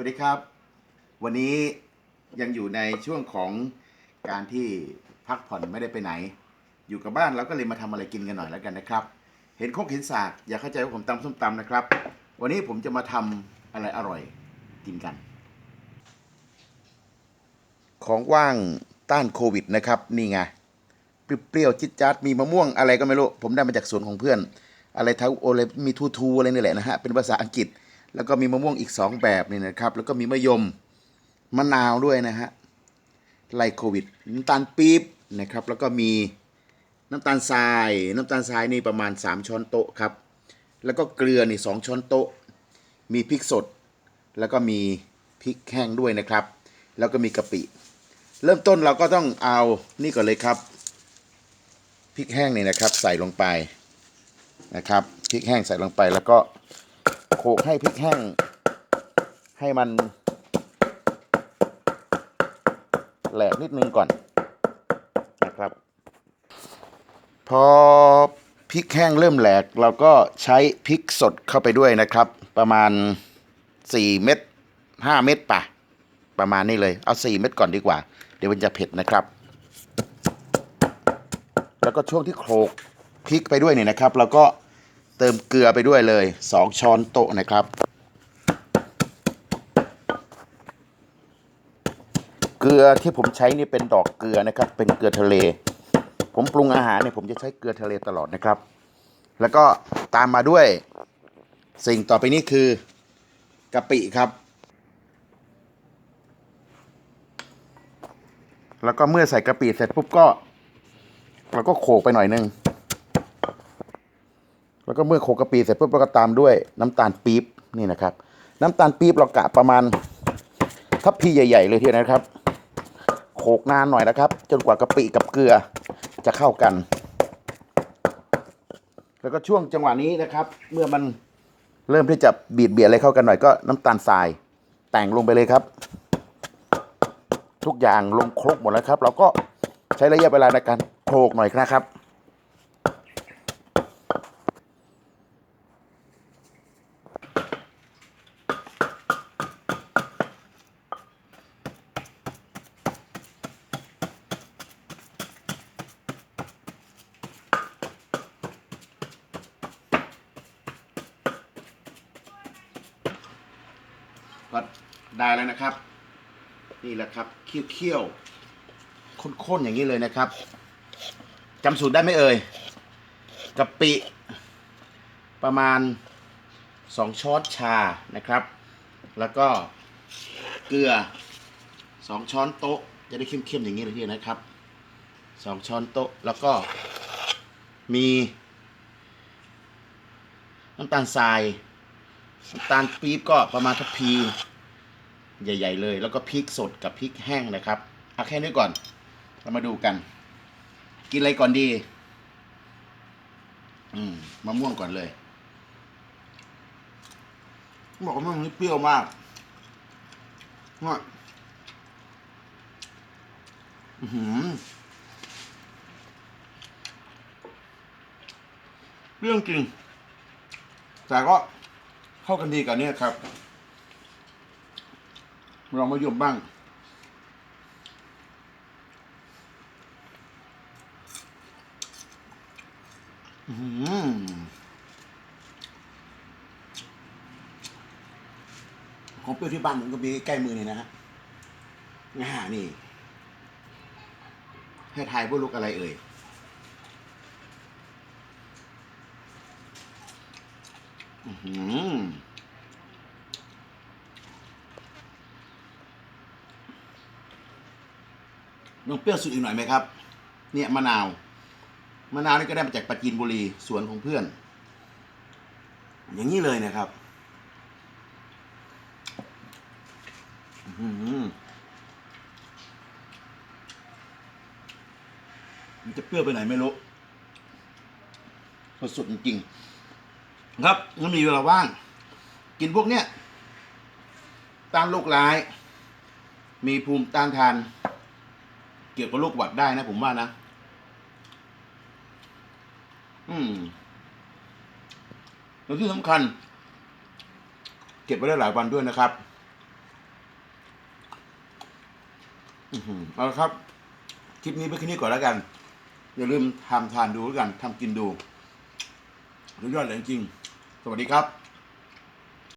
วัสดีครับ วันนี้ยังอยู่ในช่วงของการที่พักผ่อนไม่ได้ไปไหน อยู่กับบ้านเราก็เลยมาทำอะไรกินกันหน่อยแล้วกันนะครับ เห็นโคกเห็นสากอย่าเข้าใจว่าผมตำส้มตำนะครับ วันนี้ผมจะมาทำอะไรอร่อยกินกัน ของว่างต้านโควิดนะครับนี่ไงเปรี้ยวๆจิดจัดมีมะม่วงอะไรก็ไม่รู้ผมได้มาจากสวนของเพื่อน อะไรทั้งโอเลมีทูทูอะไรนี่แหละนะฮะเป็นภาษาอังกฤษ แล้วก็มีมะม่วงอีก 2 แบบนี่นะครับ แล้วก็มีมะยมมะนาวด้วยนะฮะไลโควิดน้ำตาลปี๊บนะครับ แล้วก็มีน้ำตาลทราย น้ำตาลทรายนี่ประมาณ 3 ช้อนโต๊ะครับ แล้วก็เกลือนี่2ช้อนโต๊ะ มีพริกสด แล้วก็มีพริกแห้งด้วยนะครับ แล้วก็มีกะปิ เริ่มต้นเราก็ต้องเอานี่ก่อนเลยครับพริกแห้งนี่นะครับ ใส่ลงไปนะครับพริกแห้งใส่ลงไปแล้วก็ โขลกให้พริกแห้ง ให้มัน แหลกนิดนึงก่อนนะครับ พอพริกแห้งเริ่มแหลกเราก็ใช้พริกสดเข้าไปด้วยนะครับ ประมาณ 4 เม็ด5 เม็ดป่ะ ประมาณนี้เลย เอา 4 เม็ดก่อนดีกว่า เดี๋ยวมันจะเผ็ดนะครับ แล้วก็ช่วงที่โขลกพริกไปด้วยเนี่ยนะครับ เราก็ เติมเกลือไปด้วยเลย 2 ช้อนโต๊ะนะครับ เกลือที่ผมใช้นี่เป็นดอกเกลือนะครับ เป็นเกลือทะเล ผมปรุงอาหารเนี่ยผมจะใช้เกลือทะเลตลอดนะครับ แล้วก็ตามมาด้วย สิ่งต่อไปนี้คือกะปิครับ แล้วก็เมื่อใส่กะปิเสร็จปุ๊บก็เราก็โขลกไปหน่อยนึง ก็เมื่อโขกกะปิเสร็จปุ๊บเราก็ตามด้วยน้ำตาลปี๊บนี่นะครับ น้ำตาลปี๊บเรากะประมาณทัพพีใหญ่ ๆ เลยทีเดียวนะครับ โขกนานหน่อยนะครับ จนกว่ากะปิกับเกลือจะเข้ากัน แล้วก็ช่วงจังหวะนี้นะครับ เมื่อมันเริ่มที่จะบีดเบียดอะไรเข้ากันหน่อยก็น้ำตาลทรายแต่งลงไปเลยครับ ทุกอย่างลงครกหมดแล้วครับ เราก็ใช้ระยะเวลาในการโขลกหน่อยนะครับ ก็ได้แล้วนะครับ นี่แหละครับเคี่ยวๆข้นๆอย่างนี้เลยนะครับจำสูตรได้ไหมเอ่ยกะปิ ประมาณสองช้อนชานะครับ แล้วก็เกลือสองช้อนโต๊ะ จะได้เข้มๆอย่างนี้เลยทีเดียวนะครับสองช้อนโต๊ะแล้วก็มีน้ำตาลทราย น้ำตาลปี๊บก็ประมาณทัพพี ใหญ่ ๆ เลย แล้วก็พริกสดกับพริกแห้งนะครับเอาแค่นี้ก่อนเรามาดูกัน กินอะไรก่อนดี อืมมะม่วงก่อนเลยบอกว่ามะม่วงนี่เปรี้ยวมากว่าอือหือเรื่องจริงแต่ก็ เข้ากันดีกับเนี่ยครับลองมายมบ้าง อื้อหือของเปรี้ยวที่บ้านผมก็มีใกล้มือนี่นะฮะง่านี่ ให้ทายว่าลูกอะไรเอ่ย อื้องเปรี้ยวสุดอีกหน่อยไหมครับ เนี่ยมะนาว มะนาวนี่ก็ได้มาจากปราจีนบุรีสวนของเพื่อน อย่างนี้เลยนะครับอือหือมันจะเปรี้ยวไปไหนไม่รู้สดๆจริงๆ ครับงั้นมีเวลาว่าง กินพวกเนี้ยต้านโรคร้าย มีภูมิต้านทาน เกี่ยวกับโรคหวัดได้นะผมว่านะ อืมแล้วที่สำคัญ เก็บไว้ได้หลายวันด้วยนะครับ อื้อหือเอาละครับ คลิปนี้ไปแค่นี้ก่อนแล้วกัน อย่าลืมทำทานดูแล้วกันทำกินดูสุดยอดเลยจริง สวัสดีครับ